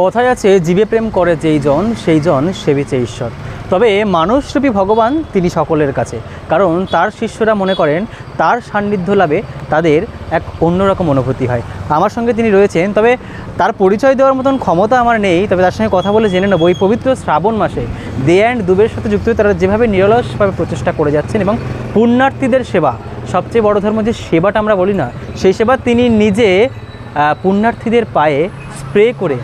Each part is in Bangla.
কথায় আছে, জীবে প্রেম করে যেই জন, সেই জন সেবিছে ঈশ্বর। তবে মানুষরূপী ভগবান তিনি সকলের কাছে, কারণ তার শিষ্যরা মনে করেন তার সান্নিধ্য লাভে তাদের এক অন্যরকম অনুভূতি হয়। আমার সঙ্গে তিনি রয়েছেন, তবে তার পরিচয় দেওয়ার মতন ক্ষমতা আমার নেই, তবে তার সঙ্গে কথা বলে জেনে নেব। এই পবিত্র শ্রাবণ মাসে দে অ্যান্ড দুবের সাথে যুক্ত হয়ে তারা যেভাবে নিরলসভাবে প্রচেষ্টা করে যাচ্ছেন এবং পুণ্যার্থীদের সেবা, সবচেয়ে বড় ধর্ম যে সেবাটা আমরা বলি না, সেই সেবা তিনি নিজে পুণ্যার্থীদের পায়ে স্প্রে করে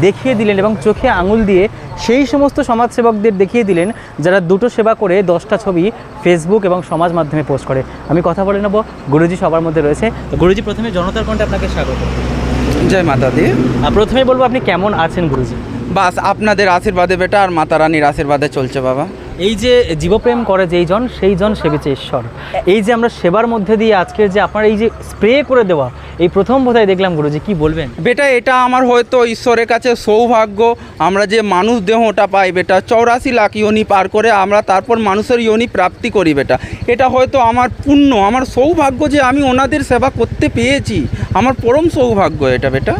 দেখিয়ে দিলেন এবং চোখে আঙুল দিয়ে সেই সমস্ত সমাজসেবকদের দেখিয়ে দিলেন যারা দুটো সেবা করে দশটা ছবি ফেসবুক এবং সমাজ মাধ্যমে পোস্ট করে। আমি কথা বলে নেব। গুরুজি সবার মধ্যে রয়েছে। গুরুজি প্রথমে জনতার কণ্ঠে আপনাকে স্বাগত। জয় মাতা দি। প্রথমে বলব আপনি কেমন আছেন গুরুজি? বাস আপনাদের আশীর্বাদে বেটা আর মাতা রানীর আশীর্বাদে চলছে বাবা। এই যে জীবপ্রেম করে যেই জন সেই জন সেবেছে ঈশ্বর। এই যে আমরা সেবার মধ্যে দিয়ে আজকের যে আপনার এই যে স্প্রে করে দেওয়া এই প্রথম বোধহয় দেখলাম গুরুজি কি বলবেন? বেটা এটা আমার হয়তো ঈশ্বরের কাছে সৌভাগ্য। আমরা যে মানুষ দেহটা পাই বেটা চৌরাশি লাখ ইয়নি পার করে আমরা তারপর মানুষের ইয়নি প্রাপ্তি করি বেটা। এটা হয়তো আমার পুণ্য আমার সৌভাগ্য যে আমি ওনাদের সেবা করতে পেয়েছি। আমার পরম সৌভাগ্য এটা বেটা।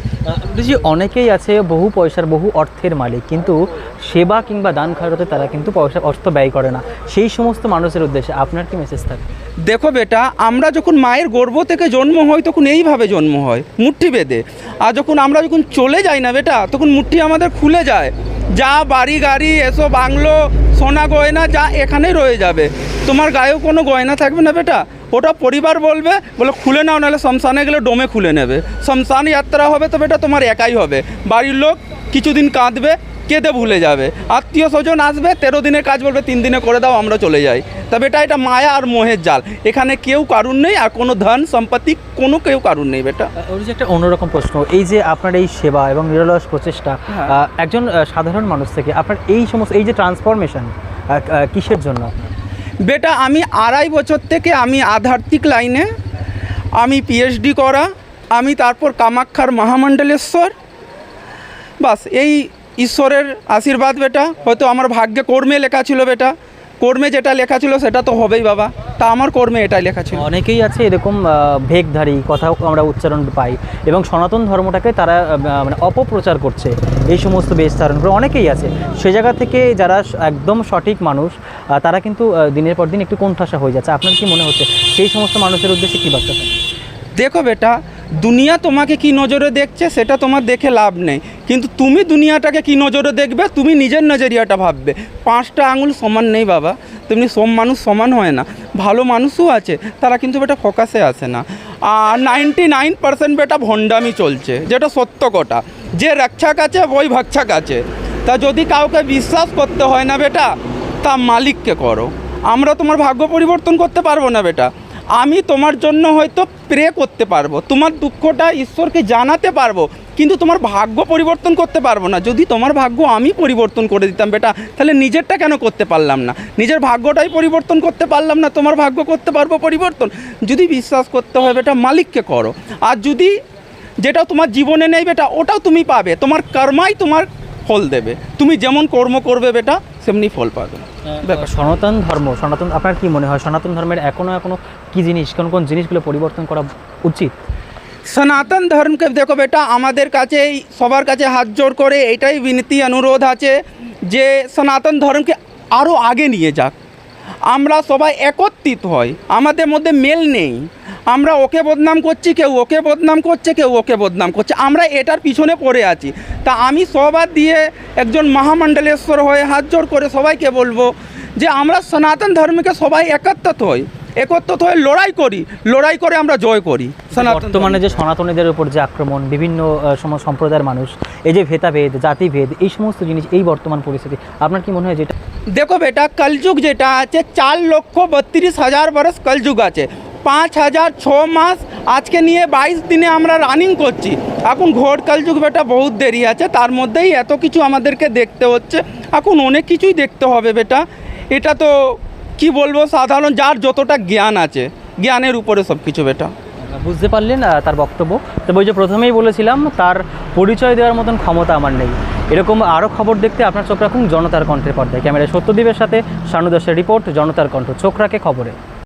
অনেকেই আছে বহু পয়সার বহু অর্থের মালিক কিন্তু সেবা কিংবা দান খায়রাতে তারা কিন্তু পয়সা, অর্থ ব্যয় করে না। সেই সমস্ত মানুষের উদ্দেশ্যে আপনার কি মেসেজ থাকে দেখো বেটা, আমরা যখন মায়ের গর্ভ থেকে জন্ম হই, তখন এইভাবে জন্ম হয়, মুঠি বেঁধে। আর যখন আমরা যখন চলে যাই না বেটা, তখন মুঠি আমাদের খুলে যায়। যা বাড়ি গাড়ি, এসব বাংলো, সোনা গয়না, যা এখানেই রয়ে যাবে। তোমার গায়েও কোনো গয়না থাকবে না বেটা। ওটা পরিবার বলবে, বলে খুলে নাও, নাহলে শ্মশানে গেলে ডোমে খুলে নেবে। শ্মশান যাত্রা হবে তো বেটা, তোমার একাই হবে। বাড়ির লোক কিছুদিন কাঁদবে কেঁদে ভুলে যাবে। আত্মীয় স্বজন আসবে তেরো দিনের কাজ বলবে তিন দিনে করে দাও আমরা চলে যাই। তবে এটা এটা মায়া আর মোহের জাল। এখানে কেউ কারুর নেই আর কোনো ধন সম্পত্তি কোনো কেউ কারুর নেই বেটা। গুরুজি একটা অন্যরকম প্রশ্ন। এই যে আপনার এই সেবা এবং নিরলস প্রচেষ্টা হ্যাঁ। একজন সাধারণ মানুষ থেকে আপনার এই সমস্ত এই যে ট্রান্সফরমেশন কিসের জন্য? বেটা আমি আড়াই বছর থেকে আমি আধ্যাত্মিক লাইনে আমি পিএইচডি করা আমি তারপর কামাক্ষার মহামণ্ডলেশ্বর বাস এই ঈশ্বরের আশীর্বাদ বেটা। হয়তো আমার ভাগ্যে কর্মে লেখা ছিল বেটা। কর্মে যেটা লেখা ছিল সেটা তো হবেই বাবা। তা আমার কর্মে এটাই লেখা ছিল। অনেকেই আছে এরকম ভেগধারী কথা আমরা উচ্চারণ পাই। এবং সনাতন ধর্মটাকে তারা মানে অপপ্রচার করছে। এই সমস্ত বেশ ধারণ করে অনেকেই আছে। সে জায়গা থেকে যারা একদম সঠিক মানুষ তারা কিন্তু দিনের পর দিন একটু কোণঠাসা হয়ে যাচ্ছে। আপনার কি মনে হচ্ছে? সেই সমস্ত মানুষের উদ্দেশ্যে কী বার্তা? দেখো বেটা দুনিয়া তোমাকে কি নজরে দেখছে, সেটা তোমার দেখে লাভ নেই। কিন্তু তুমি দুনিয়াটাকে কি নজরে দেখবে, তুমি নিজের নজরিয়াটা ভাববে। পাঁচটা আঙুল সমান নেই বাবা। তেমনি সব মানুষ সমান হয় না। ভালো মানুষও আছে, তারা কিন্তু বেটা ফোকাসে আসে না। আর নাইনটি নাইন পার্সেন্ট বেটা ভণ্ডামি চলছে, যেটা সত্য কথা। যে রক্ষাক আছে, ওই ভক্ষাক আছে। তা যদি কাউকে বিশ্বাস করতে হয় না বেটা, তা মালিককে করো। আমরা তোমার ভাগ্য পরিবর্তন করতে পারব না বেটা। আমি তোমার জন্য হয়তো প্রে করতে পারব। তোমার দুঃখটা ঈশ্বরকে জানাতে পারব, কিন্তু তোমার ভাগ্য পরিবর্তন করতে পারব না। যদি তোমার ভাগ্য আমি পরিবর্তন করে দিতাম বেটা, তাহলে নিজেরটা কেন করতে পারলাম না? নিজের ভাগ্যটাই পরিবর্তন করতে পারলাম না, তোমার ভাগ্য করতে পারব পরিবর্তন। যদি বিশ্বাস করতে হয় বেটা, মালিককে করো। আর যদি যেটা তোমার জীবনে নেই বেটা, ওটাও তুমি পাবে। তোমার কর্মাই তোমার ফল দেবে। তুমি যেমন কর্ম করবে বেটা, সেমনি ফল পাবে। ব্যাপার, সনাতন ধর্ম, সনাতন, আপনার কি মনে হয়, সনাতন ধর্মের এখনও এখনও কি জিনিস, কোন কোন জিনিসগুলো পরিবর্তন করা উচিত? সনাতন ধর্মকে, দেখো বেটা, আমাদের কাছে, সবার কাছে হাত জোর করে এটাই বিনতি, অনুরোধ আছে যে সনাতন ধর্মকে আরও আগে নিয়ে যাক। আমরা সবাই একত্রিত হই, আমাদের মধ্যে মেল নেই। আমরা ওকে বদনাম করছি, কেউ ওকে বদনাম করছে, কেউ ওকে বদনাম করছে। আমরা এটার পিছনে পড়ে আছি। তা আমি সবার দিয়ে একজন মহামণ্ডলেশ্বর হয়ে হাত জোর করে সবাইকে বলব যে আমরা সনাতন ধর্মকে সবাই একত্রিত হই, একত্রিত হয়ে লড়াই করি, লড়াই করে আমরা জয় করি বর্তমানে যে সনাতনীদের উপর যে আক্রমণ, বিভিন্ন সম্প্রদায়ের মানুষ, এই যে ভেদাভেদ, জাতিভেদ, এই সমস্ত জিনিস, এই বর্তমান পরিস্থিতি, আপনার কি মনে হয় যেটা দেখো বেটা কলযুগ যেটা আছে চার লক্ষ বত্রিশ হাজার বরস কলযুগ আছে পাঁচ হাজার ছ মাস আজকে নিয়ে বাইশ দিনে আমরা রানিং করছি এখন ঘোর কলযুগ বেটা বহুত দেরি আছে তার মধ্যেই এত কিছু আমাদেরকে দেখতে হচ্ছে এখন অনেক কিছুই দেখতে হবে বেটা এটা তো কি বলব সাধারণ যার যতটা জ্ঞান আছে জ্ঞানের উপরে সব কিছু বেটা বুঝতে পারলেন তার বক্তব্য তবে ওই যে প্রথমেই বলেছিলাম তার পরিচয় দেওয়ার মতন ক্ষমতা আমার নেই এরকম আরও খবর দেখতে আপনার চোখ রাখুন জনতার কণ্ঠের পর্দায়। ক্যামেরায় সত্যদ্বীপের সাথে সানুদাসের রিপোর্ট, জনতার কণ্ঠ, চোখ রাখে খবরে।